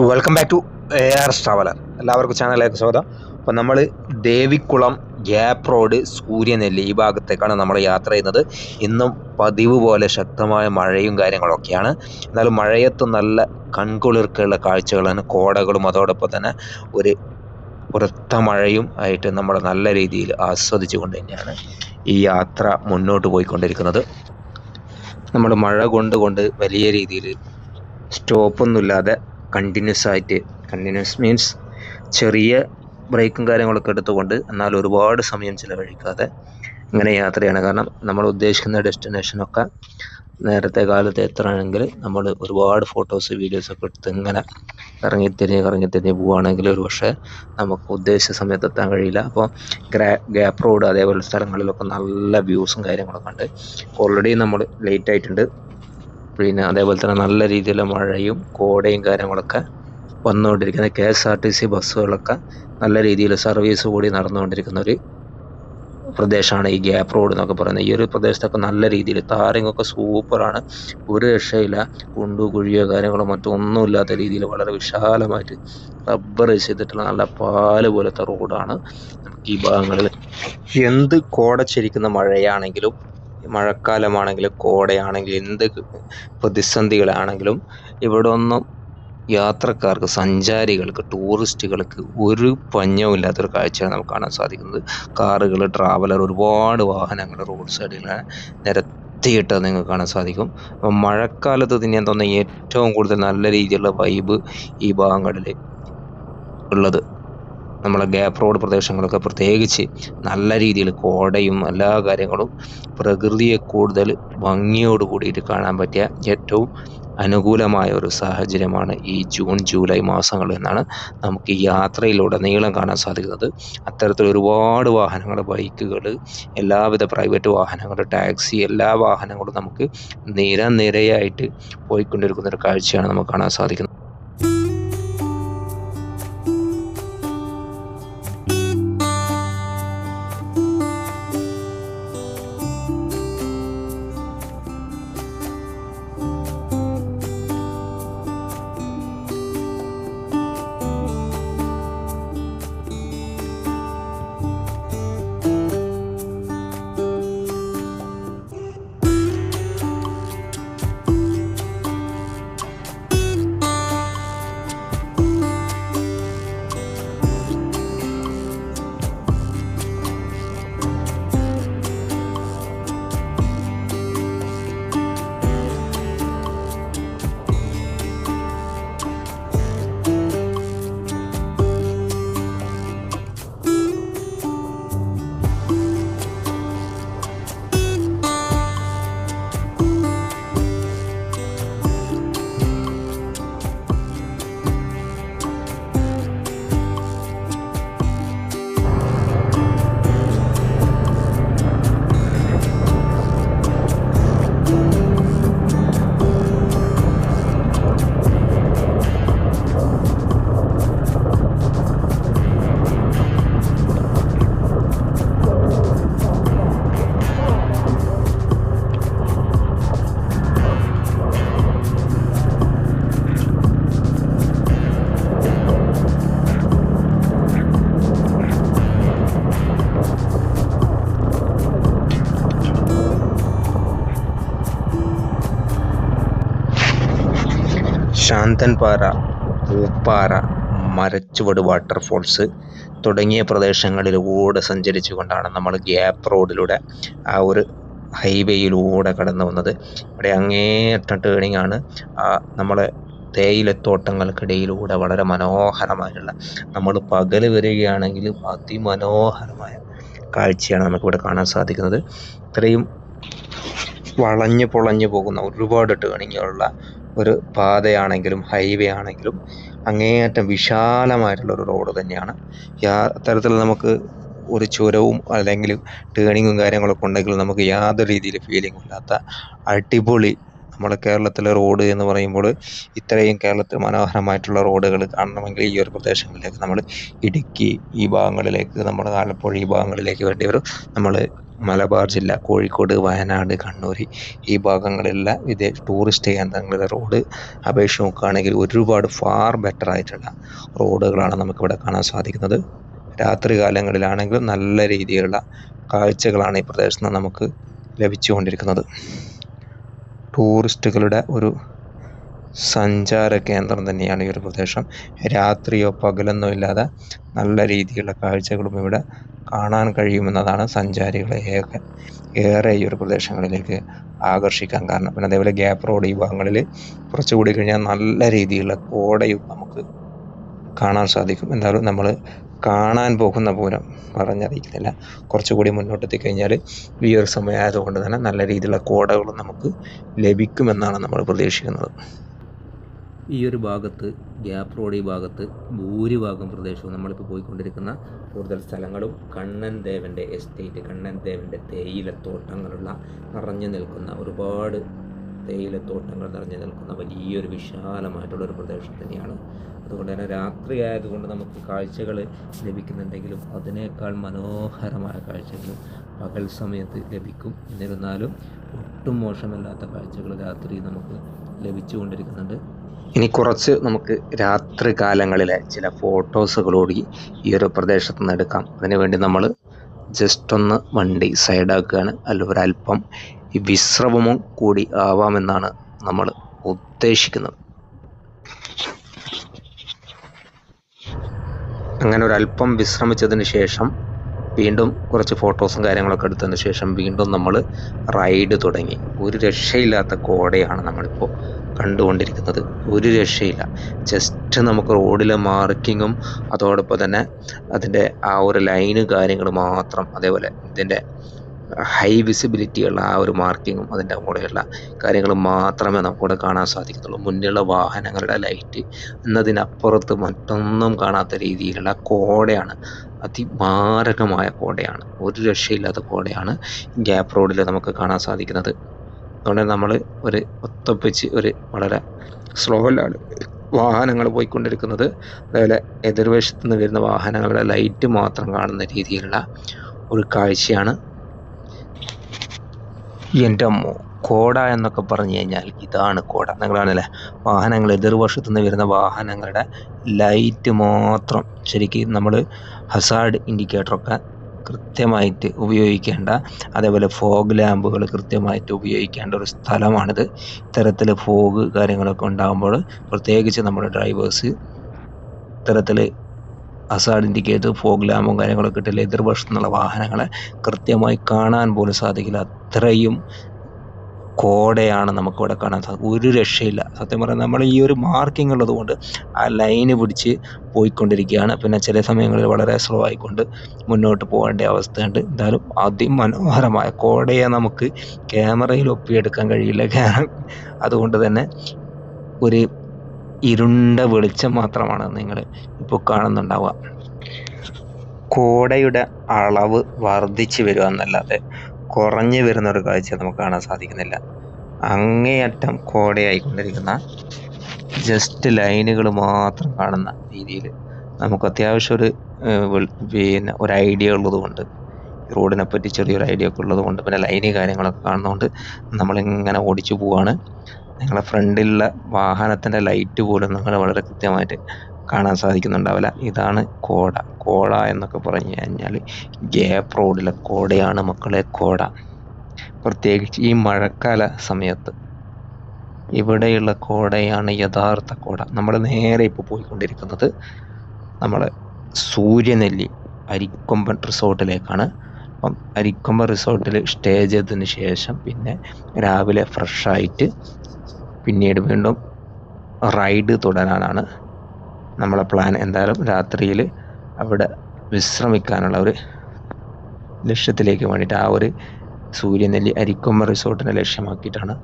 Welcome back to A R traveller എല്ലാവർക്കും ചാനലിലേക്ക് സ്വാഗതം. അപ്പോൾ നമ്മൾ ദേവിക്കുളം ഗ്യാപ്പ് റോഡ് സൂര്യനെല്ലി ഈ ഭാഗത്തേക്കാണ് നമ്മൾ യാത്ര ചെയ്യുന്നത്. ഇന്നും പതിവ് പോലെ ശക്തമായ മഴയും കാര്യങ്ങളൊക്കെയാണ്. എന്നാലും മഴയത്ത് നല്ല കൺകുളിർക്കുള്ള കാഴ്ചകളാണ് കോടകളും അതോടൊപ്പം തന്നെ ഒരു ഉറത്ത മഴയും ആയിട്ട് നമ്മൾ നല്ല രീതിയിൽ ആസ്വദിച്ചുകൊണ്ട് തന്നെയാണ് ഈ യാത്ര മുന്നോട്ട് പോയിക്കൊണ്ടിരിക്കുന്നത്. നമ്മൾ മഴ കൊണ്ട് കൊണ്ട് വലിയ രീതിയിൽ സ്റ്റോപ്പൊന്നുമില്ലാതെ കണ്ടിന്യൂസ് ആയിട്ട് കണ്ടിന്യൂസ് മീൻസ് ചെറിയ ബ്രേക്കും കാര്യങ്ങളൊക്കെ എടുത്തുകൊണ്ട് എന്നാൽ ഒരുപാട് സമയം ചിലവഴിക്കാതെ ഇങ്ങനെ യാത്രയാണ്. കാരണം നമ്മൾ ഉദ്ദേശിക്കുന്ന ഡെസ്റ്റിനേഷനൊക്കെ നേരത്തെ കാലത്ത് എത്തണമെങ്കിൽ നമ്മൾ ഒരുപാട് ഫോട്ടോസ് വീഡിയോസൊക്കെ എടുത്ത് ഇങ്ങനെ കറങ്ങിത്തിരിഞ്ഞ് കറങ്ങിത്തിരിഞ്ഞ് പോവുകയാണെങ്കിൽ ഒരു പക്ഷേ നമുക്ക് ഉദ്ദേശിച്ച സമയത്ത് എത്താൻ കഴിയില്ല. അപ്പോൾ ഗ്രാ ഗ്യാപ്പ് റോഡ് അതേപോലെ സ്ഥലങ്ങളിലൊക്കെ നല്ല വ്യൂസും കാര്യങ്ങളൊക്കെ ഉണ്ട്. ഓൾറെഡി നമ്മൾ ലേറ്റ് ആയിട്ടുണ്ട്. പിന്നെ അതേപോലെ തന്നെ നല്ല രീതിയിലുള്ള മഴയും കോടയും കാര്യങ്ങളൊക്കെ വന്നുകൊണ്ടിരിക്കുന്ന K S R T C ബസ്സുകളൊക്കെ നല്ല രീതിയിൽ സർവീസ് കൂടി നടന്നുകൊണ്ടിരിക്കുന്ന ഒരു പ്രദേശമാണ് ഈ ഗ്യാപ്പ് റോഡ് എന്നൊക്കെ പറയുന്നത്. ഈ ഒരു പ്രദേശത്തൊക്കെ നല്ല രീതിയിൽ താറിങ് ഒക്കെ സൂപ്പറാണ്. ഒരു രക്ഷയില്ല. കുണ്ടു കുഴിയോ കാര്യങ്ങളോ മറ്റൊന്നും ഇല്ലാത്ത രീതിയിൽ വളരെ വിശാലമായിട്ട് റബ്ബർ ചെയ്തിട്ടുള്ള നല്ല പാൽ പോലത്തെ റോഡാണ് ഈ ഭാഗങ്ങളിൽ. എന്ത് കോടച്ചിരിക്കുന്ന മഴയാണെങ്കിലും മഴക്കാലമാണെങ്കിലും കോടയാണെങ്കിലും എന്ത് പ്രതിസന്ധികളാണെങ്കിലും ഇവിടെ ഒന്നും യാത്രക്കാർക്ക് സഞ്ചാരികൾക്ക് ടൂറിസ്റ്റുകൾക്ക് ഒരു പഞ്ഞവും ഇല്ലാത്തൊരു കാഴ്ചയാണ് നമുക്ക് കാണാൻ സാധിക്കുന്നത്. കാറുകൾ ട്രാവലർ ഒരുപാട് വാഹനങ്ങൾ റോഡ് സൈഡിൽ നിരത്തിയിട്ട് നിങ്ങൾക്ക് കാണാൻ സാധിക്കും. മഴക്കാലത്ത് തന്നെ തോന്നുന്ന ഏറ്റവും കൂടുതൽ നല്ല രീതിയിലുള്ള വൈബ് ഈ ഭാഗങ്ങളിൽ ഉള്ളത്. നമ്മളെ ഗ്യാപ്പ് റോഡ് പ്രദേശങ്ങളൊക്കെ പ്രത്യേകിച്ച് നല്ല രീതിയിൽ കോടയും എല്ലാ കാര്യങ്ങളും പ്രകൃതിയെ കൂടുതൽ ഭംഗിയോട് കൂടിയിട്ട് കാണാൻ പറ്റിയ ഏറ്റവും അനുകൂലമായ ഒരു സാഹചര്യമാണ് ഈ ജൂൺ ജൂലൈ മാസങ്ങൾ എന്നാണ് നമുക്ക് ഈ യാത്രയിലൂടെ നീളം കാണാൻ സാധിക്കുന്നത്. അത്തരത്തിൽ ഒരുപാട് വാഹനങ്ങൾ ബൈക്കുകൾ എല്ലാവിധ പ്രൈവറ്റ് വാഹനങ്ങൾ ടാക്സി എല്ലാ വാഹനങ്ങളും നമുക്ക് നിരനിരയായിട്ട് പോയിക്കൊണ്ടിരിക്കുന്ന ഒരു കാഴ്ചയാണ് നമുക്ക് കാണാൻ സാധിക്കുന്നത്. ശാന്തൻപാറ പൂപ്പാറ മരച്ചുവട് വാട്ടർഫോൾസ് തുടങ്ങിയ പ്രദേശങ്ങളിലൂടെ സഞ്ചരിച്ചുകൊണ്ടാണ് നമ്മൾ ഗ്യാപ്പ് റോഡിലൂടെ ആ ഒരു ഹൈവേയിലൂടെ കടന്നു വന്നത്. ഇവിടെ അങ്ങേയറ്റം ടേണിംഗ് ആണ്. ആ നമ്മളെ തേയിലത്തോട്ടങ്ങൾക്കിടയിലൂടെ വളരെ മനോഹരമായിട്ടുള്ള നമ്മൾ പകൽ വരികയാണെങ്കിൽ അതിമനോഹരമായ കാഴ്ചയാണ് നമുക്കിവിടെ കാണാൻ സാധിക്കുന്നത്. ഇത്രയും വളഞ്ഞു പൊളഞ്ഞു പോകുന്ന ഒരുപാട് ടേണിങ്ങുള്ള ഒരു പാതയാണെങ്കിലും ഹൈവേ ആണെങ്കിലും അങ്ങേയറ്റം വിശാലമായിട്ടുള്ള ഒരു റോഡ് തന്നെയാണ്. യാ നമുക്ക് ഒരു ചുരവും അല്ലെങ്കിൽ ടേണിങ്ങും കാര്യങ്ങളൊക്കെ ഉണ്ടെങ്കിൽ നമുക്ക് യാതൊരു രീതിയിൽ ഫീലിംഗ് ഇല്ലാത്ത അടിപൊളി നമ്മുടെ കേരളത്തിലെ റോഡ് എന്ന് പറയുമ്പോൾ ഇത്രയും കേരളത്തിൽ മനോഹരമായിട്ടുള്ള റോഡുകൾ കാണണമെങ്കിൽ ഈ ഒരു പ്രദേശങ്ങളിലേക്ക് നമ്മൾ ഇടുക്കി ഈ ഭാഗങ്ങളിലേക്ക് നമ്മുടെ ആലപ്പുഴ ഈ ഭാഗങ്ങളിലേക്ക് വേണ്ടി വരും. നമ്മൾ മലബാർ ജില്ല കോഴിക്കോട് വയനാട് കണ്ണൂർ ഈ ഭാഗങ്ങളിലുള്ള വിദേശ ടൂറിസ്റ്റ് കേന്ദ്രങ്ങളിലെ റോഡ് അപേക്ഷിച്ച് നോക്കുകയാണെങ്കിൽ ഒരുപാട് ഫാർ ബെറ്റർ ആയിട്ടുള്ള റോഡുകളാണ് നമുക്കിവിടെ കാണാൻ സാധിക്കുന്നത്. രാത്രി കാലങ്ങളിലാണെങ്കിലും നല്ല രീതിയിലുള്ള കാഴ്ചകളാണ് ഈ പ്രദേശത്ത് നിന്ന് നമുക്ക് ലഭിച്ചുകൊണ്ടിരിക്കുന്നത്. ടൂറിസ്റ്റുകളുടെ ഒരു സഞ്ചാര കേന്ദ്രം തന്നെയാണ് ഈ ഒരു പ്രദേശം. രാത്രിയോ പകലൊന്നോ ഇല്ലാതെ നല്ല രീതിയിലുള്ള കാഴ്ചകളും ഇവിടെ കാണാൻ കഴിയുമെന്നതാണ് സഞ്ചാരികളെ ഏറെ ഈ ഒരു പ്രദേശങ്ങളിലേക്ക് ആകർഷിക്കാൻ കാരണം. പിന്നെ അതേപോലെ ഗ്യാപ്പ് റോഡ് ഈ ഭാഗങ്ങളിൽ കുറച്ചുകൂടി കഴിഞ്ഞാൽ നല്ല രീതിയിലുള്ള കോടയും നമുക്ക് കാണാൻ സാധിക്കും. എന്തായാലും നമ്മൾ കാണാൻ പോകുന്ന പൂരം പറഞ്ഞറിയിക്കുന്നില്ല. കുറച്ചുകൂടി മുന്നോട്ടെത്തി കഴിഞ്ഞാൽ ഈ ഒരു സമയമായതുകൊണ്ട് തന്നെ നല്ല രീതിയിലുള്ള കോടകളും നമുക്ക് ലഭിക്കുമെന്നാണ് നമ്മൾ പ്രതീക്ഷിക്കുന്നത്. ഈ ഒരു ഭാഗത്ത് ഗ്യാപ്പ് റോഡ് ഈ ഭാഗത്ത് ഭൂരിഭാഗം പ്രദേശവും നമ്മളിപ്പോൾ പോയിക്കൊണ്ടിരിക്കുന്ന കൂടുതൽ സ്ഥലങ്ങളും കണ്ണൻ ദേവന്റെ എസ്റ്റേറ്റ് കണ്ണൻ ദേവന്റെ തേയിലത്തോട്ടങ്ങളുള്ള നിറഞ്ഞു നിൽക്കുന്ന ഒരുപാട് തേയിലത്തോട്ടങ്ങൾ നിറഞ്ഞു നിൽക്കുന്ന വലിയൊരു വിശാലമായിട്ടുള്ള ഒരു പ്രദേശം തന്നെയാണ്. അതുകൊണ്ട് തന്നെ രാത്രി ആയതുകൊണ്ട് നമുക്ക് കാഴ്ചകൾ ലഭിക്കുന്നുണ്ടെങ്കിലും അതിനേക്കാൾ മനോഹരമായ കാഴ്ചകൾ പകൽ സമയത്ത് ലഭിക്കും. എന്നിരുന്നാലും ഒട്ടും മോശമല്ലാത്ത കാഴ്ചകൾ രാത്രി നമുക്ക് ലഭിച്ചുകൊണ്ടിരിക്കുന്നുണ്ട്. ഇനി കുറച്ച് നമുക്ക് രാത്രി കാലങ്ങളിലെ ചില ഫോട്ടോസുകളോടി ഈ ഒരു പ്രദേശത്ത് നിന്ന് എടുക്കാം. അതിനുവേണ്ടി നമ്മൾ ജസ്റ്റ് ഒന്ന് വണ്ടി സൈഡാക്കുകയാണ് അല്ല ഒരല്പം ഈ വിശ്രമവും കൂടി ആവാമെന്നാണ് നമ്മൾ ഉദ്ദേശിക്കുന്നത്. അങ്ങനെ ഒരല്പം വിശ്രമിച്ചതിന് ശേഷം വീണ്ടും കുറച്ച് ഫോട്ടോസും കാര്യങ്ങളൊക്കെ എടുത്തതിന് ശേഷം വീണ്ടും നമ്മൾ റൈഡ് തുടങ്ങി. ഒരു രക്ഷയില്ലാത്ത കോടയാണ് നമ്മളിപ്പോൾ കണ്ടുകൊണ്ടിരിക്കുന്നത്. ഒരു രക്ഷയില്ല. ജസ്റ്റ് നമുക്ക് റോഡിലെ മാർക്കിങ്ങും അതോടൊപ്പം തന്നെ അതിന്റെ ആ ഒരു ലൈന് കാര്യങ്ങളും മാത്രം അതേപോലെ ഇതിന്റെ ഹൈ വിസിബിലിറ്റിയുള്ള ആ ഒരു മാർക്കിങ്ങും അതിന്റെ കൂടെയുള്ള കാര്യങ്ങൾ മാത്രമേ നമുക്കിവിടെ കാണാൻ സാധിക്കത്തുള്ളൂ. മുന്നിലുള്ള വാഹനങ്ങളുടെ ലൈറ്റ് എന്നതിനപ്പുറത്ത് മറ്റൊന്നും കാണാത്ത രീതിയിലുള്ള കോടയാണ്. അതിമാരകമായ കോടയാണ്. ഒരു രക്ഷയില്ലാത്ത കോടയാണ് ഗ്യാപ്പ് റോഡിൽ നമുക്ക് കാണാൻ സാധിക്കുന്നത്. അതുകൊണ്ട് നമ്മൾ ഒരു ഒത്തപ്പിച്ച് ഒരു വളരെ സ്ലോയിലാണ് വാഹനങ്ങൾ പോയിക്കൊണ്ടിരിക്കുന്നത്. അതേപോലെ എതിർവശത്ത് നിന്ന് വരുന്ന വാഹനങ്ങളുടെ ലൈറ്റ് മാത്രം കാണുന്ന രീതിയിലുള്ള ഒരു കാഴ്ചയാണ് എന്റെ അമ്മോ കോട എന്നൊക്കെ പറഞ്ഞു കഴിഞ്ഞാൽ ഇതാണ് കോട. നിങ്ങളാണല്ലേ? വാഹനങ്ങൾ എതിർവശത്തു നിന്ന് വരുന്ന വാഹനങ്ങളുടെ ലൈറ്റ് മാത്രം ശരിക്കും നമ്മൾ ഹസാർഡ് ഇൻഡിക്കേറ്ററൊക്കെ കൃത്യമായിട്ട് ഉപയോഗിക്കേണ്ട അതേപോലെ ഫോഗ് ലാമ്പുകൾ കൃത്യമായിട്ട് ഉപയോഗിക്കേണ്ട ഒരു സ്ഥലമാണിത്. ഇത്തരത്തിൽ ഫോഗ് കാര്യങ്ങളൊക്കെ ഉണ്ടാകുമ്പോൾ പ്രത്യേകിച്ച് നമ്മുടെ ഡ്രൈവേഴ്സ് ഇത്തരത്തിൽ ഹസാർഡ് ഇൻഡിക്കേറ്റർ ഫോഗ് കാര്യങ്ങളൊക്കെ ഇട്ടില്ല എതിർവശത്തു നിന്നുള്ള വാഹനങ്ങളെ കൃത്യമായി കാണാൻ പോലും സാധിക്കില്ല. അത്രയും കോടയാണ് നമുക്കിവിടെ കാണാൻ സാധിക്കും ഒരു രക്ഷയില്ല. സത്യം പറഞ്ഞാൽ നമ്മൾ ഈ ഒരു മാർക്കിംഗ് ഉള്ളത് കൊണ്ട് ആ ലൈന് പിടിച്ച് പോയിക്കൊണ്ടിരിക്കുകയാണ്. പിന്നെ ചില സമയങ്ങളിൽ വളരെ സ്ലോ ആയിക്കൊണ്ട് മുന്നോട്ട് പോകേണ്ട അവസ്ഥയുണ്ട്. എന്തായാലും അതിമനോഹരമായ കോടയെ നമുക്ക് ക്യാമറയിൽ ഒപ്പിയെടുക്കാൻ കഴിയില്ല. കാരണം അതുകൊണ്ട് തന്നെ ഒരു ഇരുണ്ട വെളിച്ചം മാത്രമാണ് നിങ്ങൾ ഇപ്പോൾ കാണുന്നുണ്ടാവുക. കോടയുടെ അളവ് വർദ്ധിച്ചു വരിക എന്നല്ലാതെ കുറഞ്ഞു വരുന്ന ഒരു കാഴ്ച നമുക്ക് കാണാൻ സാധിക്കുന്നില്ല. അങ്ങേയറ്റം കോടയായിക്കൊണ്ടിരിക്കുന്ന ജസ്റ്റ് ലൈനുകൾ മാത്രം കാണുന്ന രീതിയിൽ നമുക്ക് അത്യാവശ്യം ഒരു പിന്നെ ഒരു ഐഡിയ ഉള്ളത് കൊണ്ട് റോഡിനെ പറ്റി ചെറിയൊരു ഐഡിയ ഒക്കെ ഉള്ളത് കൊണ്ട് പിന്നെ ലൈന് കാര്യങ്ങളൊക്കെ കാണുന്നതുകൊണ്ട് നമ്മളിങ്ങനെ ഓടിച്ചു പോവാണ്. നിങ്ങളെ ഫ്രണ്ടിലുള്ള വാഹനത്തിന്റെ ലൈറ്റ് പോലും നിങ്ങൾ വളരെ കൃത്യമായിട്ട് കാണാൻ സാധിക്കുന്നുണ്ടാവില്ല. ഇതാണ് കോട. കോട എന്നൊക്കെ പറഞ്ഞു കഴിഞ്ഞാൽ ഗ്യാപ്പ് റോഡിലെ കോടയാണ് മക്കളെ കോട. പ്രത്യേകിച്ച് ഈ മഴക്കാല സമയത്ത് ഇവിടെയുള്ള കോടയാണ് യഥാർത്ഥ കോട. നമ്മൾ നേരെ ഇപ്പോൾ പോയിക്കൊണ്ടിരിക്കുന്നത് നമ്മൾ സൂര്യനെല്ലി അരിക്കൊമ്പൻ റിസോർട്ടിലേക്കാണ്. അപ്പം അരിക്കൊമ്പൻ റിസോർട്ടിൽ സ്റ്റേ ചെയ്തതിന് ശേഷം പിന്നെ രാവിലെ ഫ്രഷായിട്ട് പിന്നീട് വീണ്ടും റൈഡ് തുടരാനാണ് നമ്മളെ പ്ലാൻ എന്തായാലും രാത്രിയിൽ അവിടെ വിശ്രമിക്കാനുള്ള ഒരു ലക്ഷ്യത്തിലേക്ക് വേണ്ടിയിട്ട് ആ ഒരു സൂര്യനെല്ലി അരിക്കൊമ്പ റിസോർട്ടിനെ ലക്ഷ്യമാക്കിയിട്ടാണ്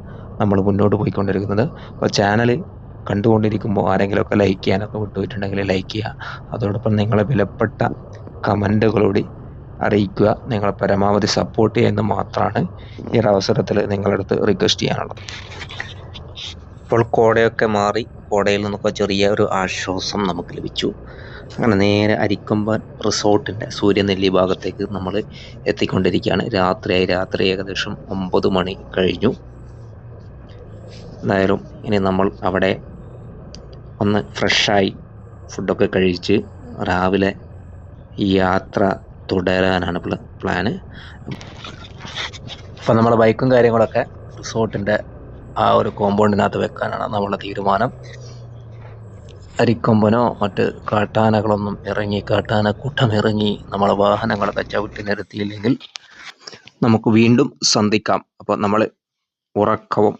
നമ്മൾ മുന്നോട്ട് പോയിക്കൊണ്ടിരിക്കുന്നത്. അപ്പോൾ ചാനൽ കണ്ടുകൊണ്ടിരിക്കുമ്പോൾ ആരെങ്കിലുമൊക്കെ ലൈക്ക് ചെയ്യാനൊക്കെ വിട്ടുപോയിട്ടുണ്ടെങ്കിൽ ലൈക്ക് ചെയ്യുക. അതോടൊപ്പം നിങ്ങളെ വിലപ്പെട്ട കമന്റുകളോട് അറിയിക്കുക. നിങ്ങളെ പരമാവധി സപ്പോർട്ട് ചെയ്യുന്നത് മാത്രമാണ് ഈ ഒരു അവസരത്തിൽ നിങ്ങളുടെ അടുത്ത് റിക്വസ്റ്റ് ചെയ്യാനുള്ളത്. ഇപ്പോൾ കോടയൊക്കെ മാറി കോടയിൽ നിന്നൊക്കെ ചെറിയ ഒരു ആശ്വാസം നമുക്ക് ലഭിച്ചു. അങ്ങനെ നേരെ അരിക്കൊമ്പൻ റിസോർട്ടിന്റെ സൂര്യനെല്ലി ഭാഗത്തേക്ക് നമ്മൾ എത്തിക്കൊണ്ടിരിക്കുകയാണ്. രാത്രിയായി രാത്രി ഏകദേശം ഒമ്പത് മണി കഴിഞ്ഞു. എന്തായാലും ഇനി നമ്മൾ അവിടെ ഒന്ന് ഫ്രഷായി ഫുഡൊക്കെ കഴിച്ച് രാവിലെ യാത്ര തുടരാനാണ് പ്ല പ്ലാന്. അപ്പം നമ്മൾ ബൈക്കും കാര്യങ്ങളൊക്കെ റിസോർട്ടിന്റെ ആ ഒരു കോമ്പൗണ്ടിനകത്ത് വെക്കാനാണ് നമ്മുടെ തീരുമാനം. അരിക്കൊമ്പനോ മറ്റ് കാട്ടാനകളൊന്നും ഇറങ്ങി കാട്ടാനക്കൂട്ടം ഇറങ്ങി നമ്മളെ വാഹനങ്ങളൊക്കെ ചവിട്ടി നിരത്തിയില്ലെങ്കിൽ നമുക്ക് വീണ്ടും സന്ധിക്കാം. അപ്പോൾ നമ്മൾ ഉറക്കവും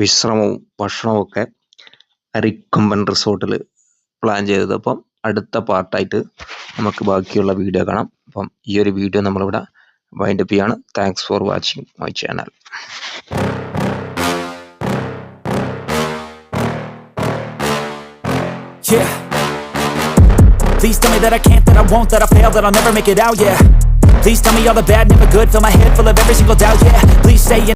വിശ്രമവും ഭക്ഷണവും ഒക്കെ അരിക്കൊമ്പൻ റിസോർട്ടിൽ പ്ലാൻ ചെയ്തത്. അപ്പം അടുത്ത പാർട്ടായിട്ട് നമുക്ക് ബാക്കിയുള്ള വീഡിയോ കാണാം. അപ്പം ഈ ഒരു വീഡിയോ നമ്മളിവിടെ വൈൻഡപ്പ് ചെയ്യാണ്. Thanks for watching my channel Yeah. Please tell me that I can't, that I won't, that I fail, that I'll never make it out, yeah. Please tell me all the bad, never good, fill my head full of every single doubt, yeah. Please say